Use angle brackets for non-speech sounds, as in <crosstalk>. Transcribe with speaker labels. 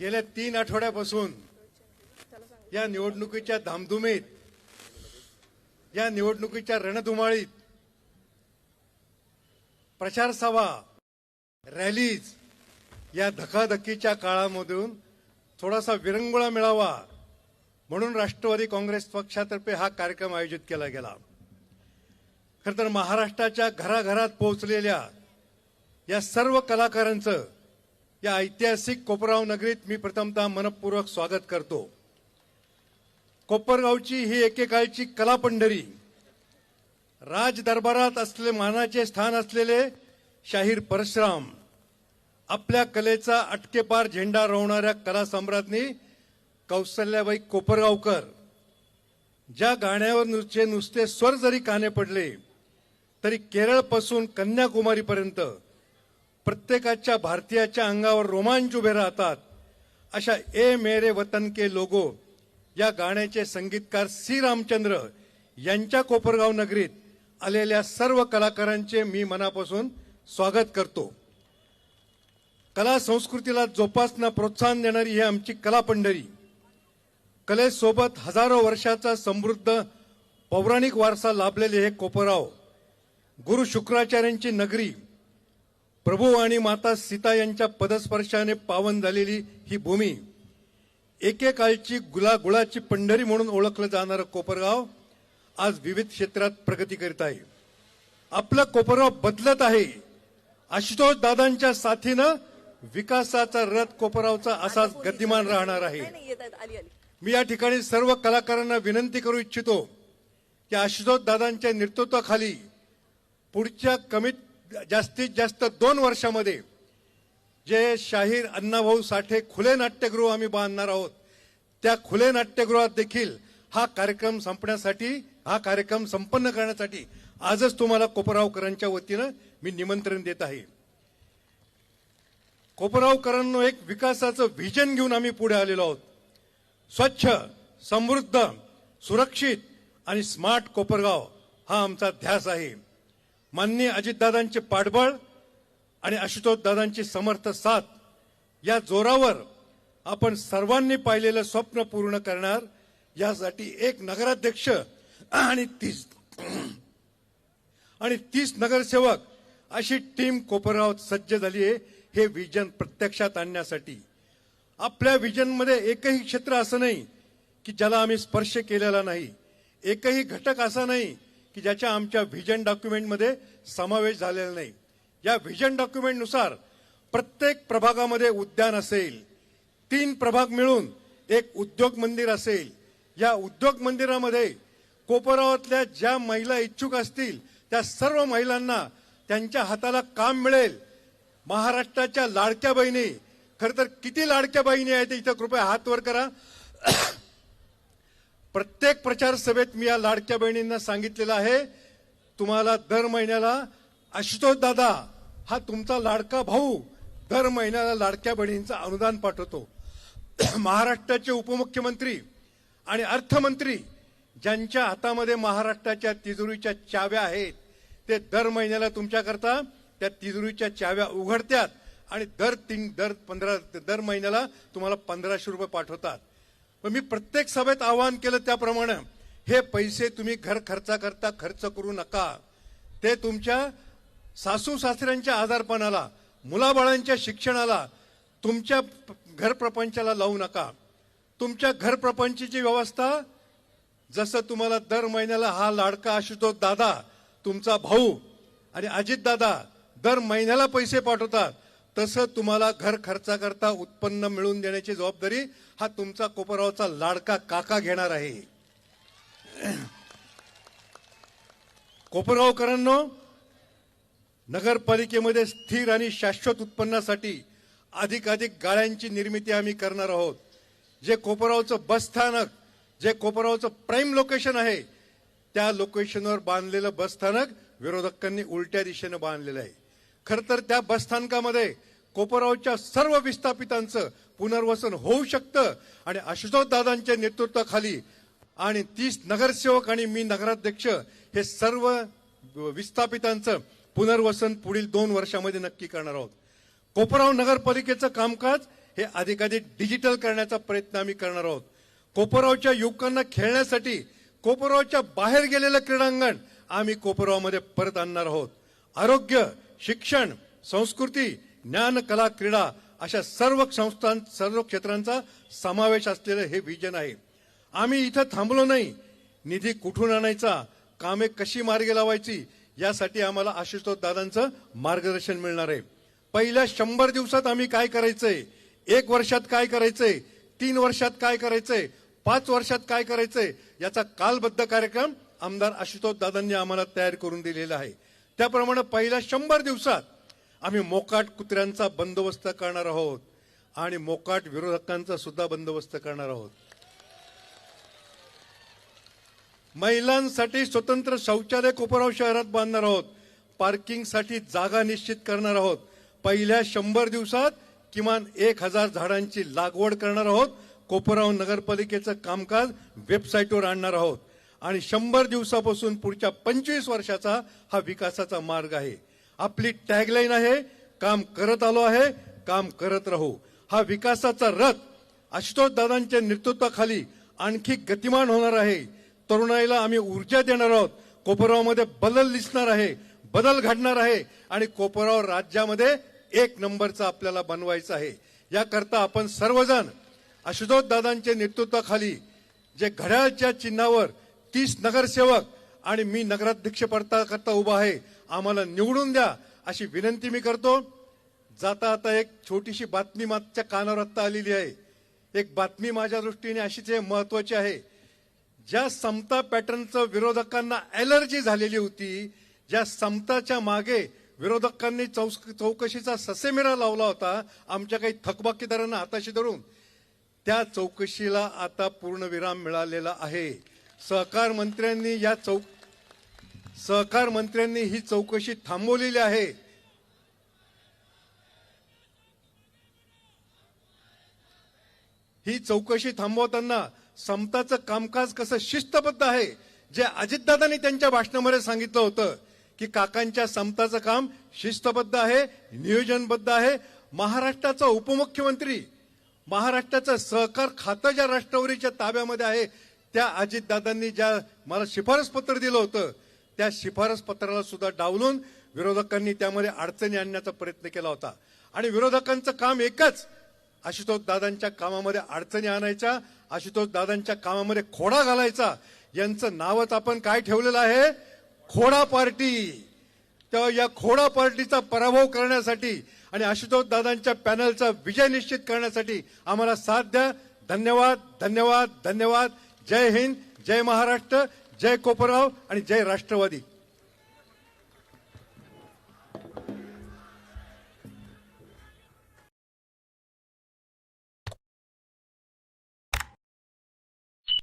Speaker 1: गेल्या तीन आठवड्यापासून या निवडणुकीच्या धामधुमीत या निवडणुकीच्या रणधुमाळीत प्रचार सभा रॅलीज या धकाधकीच्या काळामधून थोडासा विरंगुळा मिळावा म्हणून राष्ट्रवादी काँग्रेस पक्षातर्फे हा कार्यक्रम आयोजित केला गेला. खरं तर महाराष्ट्राच्या घराघरात पोहोचलेल्या या सर्व कलाकारांचं या ऐतिहासिक कोपराव नगरीत मी प्रथमतः मनपूर्वक स्वागत करतो. कोपरगावची ही एकेकाळची कला पंढरी राज दरबारात असलेले मानाचे स्थान असलेले शाहीर परशुराम आपल्या कलेचा अटकेपार झेंडा रोवणाऱ्या कला सम्राज्ञी कौशल्याबाई कोपरगावकर ज्या गाण्यावर नुसते नुसते स्वर जरी काने पडले तरी केरळपासून कन्याकुमारीपर्यंत प्रत्येकाच्या भारतीयाच्या अंगावर रोमांच उभे राहतात. अशा ए मेरे वतन के लोगो या गाण्याचे संगीतकार सी रामचंद्र यांच्या कोपरगाव नगरीत आलेल्या सर्व कलाकारांचे मी मनापासून स्वागत करतो. कला संस्कृतीला जोपासना प्रोत्साहन देणारी ही आमची कला पंढरी. कलेसोबत हजारो वर्षाचा समृद्ध पौराणिक वारसा लाभलेले हे कोपरगाव. गुरु शुक्राचार्यांची नगरी प्रभू आणि माता सीता यांच्या पदस्पर्शाने पावन झालेली ही भूमी एकेकाळची गुला गुळाची पंढरी म्हणून ओळखलं जाणारं कोपरगाव आज विविध क्षेत्रात प्रगती करीत आहे. आपलं कोपरगाव बदलत आहे. आशुतोष दादांच्या साथीनं विकासाचा रथ कोपरावचा असाच गतिमान राहणार आहे. मी या ठिकाणी सर्व कलाकारांना विनंती करू इच्छितो की आशुतोष दादांच्या नेतृत्वाखाली पुढच्या कमीत जास्तीत जास्त दोन वर्षामध्ये जे शाहीर अण्णाभाऊ साठे खुले नाट्यगृह आम्ही बांधणार आहोत त्या खुले नाट्यगृहात देखील हा कार्यक्रम संपण्यासाठी हा कार्यक्रम संपन्न करण्यासाठी आजच तुम्हाला कोपरावकरांच्या वतीनं मी निमंत्रण देत आहे. कोपरावकरांनो एक विकासाचं व्हिजन घेऊन आम्ही पुढे आलेलो आहोत. स्वच्छ समृद्ध सुरक्षित आणि स्मार्ट कोपरगाव हा आमचा ध्यास आहे. माननीय अजितदादांचे पाठबळ आणि आशुतोष दादांची समर्थ साथ या जोरावर आपण सर्वांनी पाहिलेलं स्वप्न पूर्ण करणार. यासाठी एक नगराध्यक्ष आणि तीस आणि तीस नगरसेवक अशी टीम कोपरगाव सज्ज झाली आहे. हे विजन प्रत्यक्षात आणण्यासाठी. आपल्या विजनमध्ये एकही क्षेत्र असं नाही की ज्याला आम्ही स्पर्श केलेला नाही. एकही घटक असा नाही की ज्याच्या आमच्या व्हिजन डॉक्युमेंटमध्ये समावेश झालेला नाही. या व्हिजन डॉक्युमेंटनुसार प्रत्येक प्रभागामध्ये उद्यान असेल तीन प्रभाग मिळून एक उद्योग मंदिर असेल. या उद्योग मंदिरामध्ये कोपरावातल्या ज्या महिला इच्छुक असतील त्या सर्व महिलांना त्यांच्या हाताला काम मिळेल. महाराष्ट्राच्या लाडक्या बहिणी खरं तर किती लाडक्या बहिणी आहेत इथं कृपया हात वर करा. प्रत्येक प्रचार सभेत मी या लाडक्या बहिणींना सांगितलेलं आहे तुम्हाला दर महिन्याला आशुतोष दादा हा तुमचा लाडका भाऊ दर महिन्याला लाडक्या बहिणींचं अनुदान पाठवतो. <clears throat> महाराष्ट्राचे उपमुख्यमंत्री आणि अर्थमंत्री ज्यांच्या हातामध्ये महाराष्ट्राच्या तिजोरीच्या चाव्या आहेत ते दर महिन्याला तुमच्याकरता त्या तिजोरीच्या चाव्या उघडतात आणि दर तीन दर पंधरा दर महिन्याला तुम्हाला पंधराशे रुपये पाठवतात. मी प्रत्येक सभेत आवाहन केलं त्याप्रमाणे हे पैसे तुम्ही घर खर्चा करता खर्च करू नका. ते तुमच्या सासू सासऱ्यांच्या आजारपणाला मुलाबाळांच्या शिक्षणाला तुमच्या घरप्रपंचाला लावू नका. तुमच्या घरप्रपंचीची व्यवस्था जसं तुम्हाला दर महिन्याला हा लाडका आशुतोष दादा तुमचा भाऊ आणि अजित दादा दर महिन्याला पैसे पाठवतात. तसं तुम्हाला घर खर्चाकरता उत्पन्न मिळवून देण्याची जबाबदारी हा तुमचा कोपरावचा लाडका काका घेणार आहे. कोपरगावकरांनो नगरपालिकेमध्ये स्थिर आणि शाश्वत उत्पन्नासाठी अधिकाधिक गाळ्यांची निर्मिती आम्ही करणार आहोत. जे कोपरावचं बस स्थानक जे कोपरावचं प्राईम लोकेशन आहे त्या लोकेशनवर बांधलेलं बस स्थानक विरोधकांनी उलट्या दिशेनं बांधलेलं आहे. खरं तर त्या बसस्थानकामध्ये कोपरावच्या सर्व विस्थापितांचं पुनर्वसन होऊ शकतं. आणि आशुतोष दादांच्या नेतृत्वाखाली आणि तीस नगरसेवक आणि मी नगराध्यक्ष हे सर्व विस्थापितांचं पुनर्वसन पुढील दोन वर्षामध्ये नक्की करणार आहोत. कोपराव नगरपालिकेचं कामकाज हे अधिकाधिक डिजिटल करण्याचा प्रयत्न आम्ही करणार आहोत. कोपरावच्या युवकांना खेळण्यासाठी कोपरावच्या बाहेर गेलेलं क्रीडांगण आम्ही कोपरावमध्ये परत आणणार आहोत. आरोग्य शिक्षण संस्कृती ज्ञान कला क्रीडा अशा सर्व संस्थां सर्व क्षेत्रांचा समावेश असलेलं हे विजन आहे. आम्ही इथं थांबलो नाही. निधी कुठून आणायचा? कामे कशी मार्गी लावायची? यासाठी आम्हाला आशुतोष दादांचं मार्गदर्शन मिळणार आहे. पहिल्या शंभर दिवसात आम्ही काय करायचंय? एक वर्षात काय करायचंय? तीन वर्षात काय करायचंय? पाच वर्षात काय करायचंय? याचा कालबद्ध कार्यक्रम आमदार आशुतोष दादांनी आम्हाला तयार करून दिलेला आहे. त्याप्रमाणे पहिल्या शंभर दिवसात आम्ही मोकाट कुत्र्यांचा बंदोबस्त करणार आहोत आणि मोकाट विरोधकांचा सुद्धा बंदोबस्त करणार आहोत. महिलांसाठी स्वतंत्र शौचालय कोपराव शहरात बांधणार आहोत. पार्किंगसाठी जागा निश्चित करणार आहोत. पहिल्या शंभर दिवसात किमान एक हजार झाडांची लागवड करणार आहोत. कोपराव नगरपालिकेचं कामकाज वेबसाईटवर आणणार आहोत. आणि शंभर दिवसापासून पुढच्या पंचवीस वर्षाचा हा विकासाचा मार्ग आहे. आपली टॅगलाईन आहे काम करत आलो आहे काम करत राहू. हा विकासाचा रथ आशुतोष दादांच्या नेतृत्वाखाली आणखी गतिमान होणार आहे. तरुणाईला आम्ही ऊर्जा देणार आहोत. कोपरावमध्ये बदल दिसणार आहे बदल घडणार आहे आणि कोपराव राज्यामध्ये एक नंबरचा आपल्याला बनवायचं आहे. याकरता आपण सर्वजण आशुतोष दादांच्या नेतृत्वाखाली जे घड्याळच्या चिन्हावर तीस नगरसेवक आणि मी नगराध्यक्ष पडता करता उभा आहे. आम्हाला निवडून द्या अशी विनंती मी करतो. जाता आता एक छोटीशी बातमी मागच्या कानावर आत्ता आलेली आहे. एक बातमी माझ्या दृष्टीने अशीच महत्वाची आहे. ज्या समता पॅटर्नचं विरोधकांना ॲलर्जी झालेली होती ज्या समताच्या मागे विरोधकांनी चौस- चौकशीचा ससेमिरा लावला होता आमच्या काही थकबाकीदारांना हाताशी धरून त्या चौकशीला आता पूर्णविराम मिळालेला आहे. सहकार मंत्र्यांनी या चौक सहकार मंत्र्यांनी ही चौकशी थांबवलेली आहे. ही चौकशी थांबवताना समताचं कामकाज कसं शिस्तबद्ध आहे जे अजितदादांनी त्यांच्या भाषणामध्ये सांगितलं होतं की काकांच्या समताचं काम शिस्तबद्ध आहे नियोजनबद्ध आहे. महाराष्ट्राचा उपमुख्यमंत्री महाराष्ट्राचं सहकार खातं ज्या राष्ट्रवादीच्या ताब्यामध्ये आहे त्या अजितदादांनी ज्या मला शिफारस पत्र दिलं होतं त्या शिफारस पत्राला सुद्धा डावलून विरोधकांनी त्यामध्ये अडचणी आणण्याचा प्रयत्न केला होता. आणि विरोधकांचं काम एकच आशुतोष दादांच्या कामामध्ये अडचणी आणायच्या आशुतोष दादांच्या कामामध्ये खोडा घालायचा. यांचं नावच आपण काय ठेवलेलं आहे? खोडा पार्टी. तेव्हा या खोडा पार्टीचा पराभव करण्यासाठी आणि आशुतोष दादांच्या पॅनलचा विजय निश्चित करण्यासाठी आम्हाला साथ द्या. धन्यवाद धन्यवाद धन्यवाद. जय हिंद जय महाराष्ट्र जय कोपराव आणि जय राष्ट्रवादी.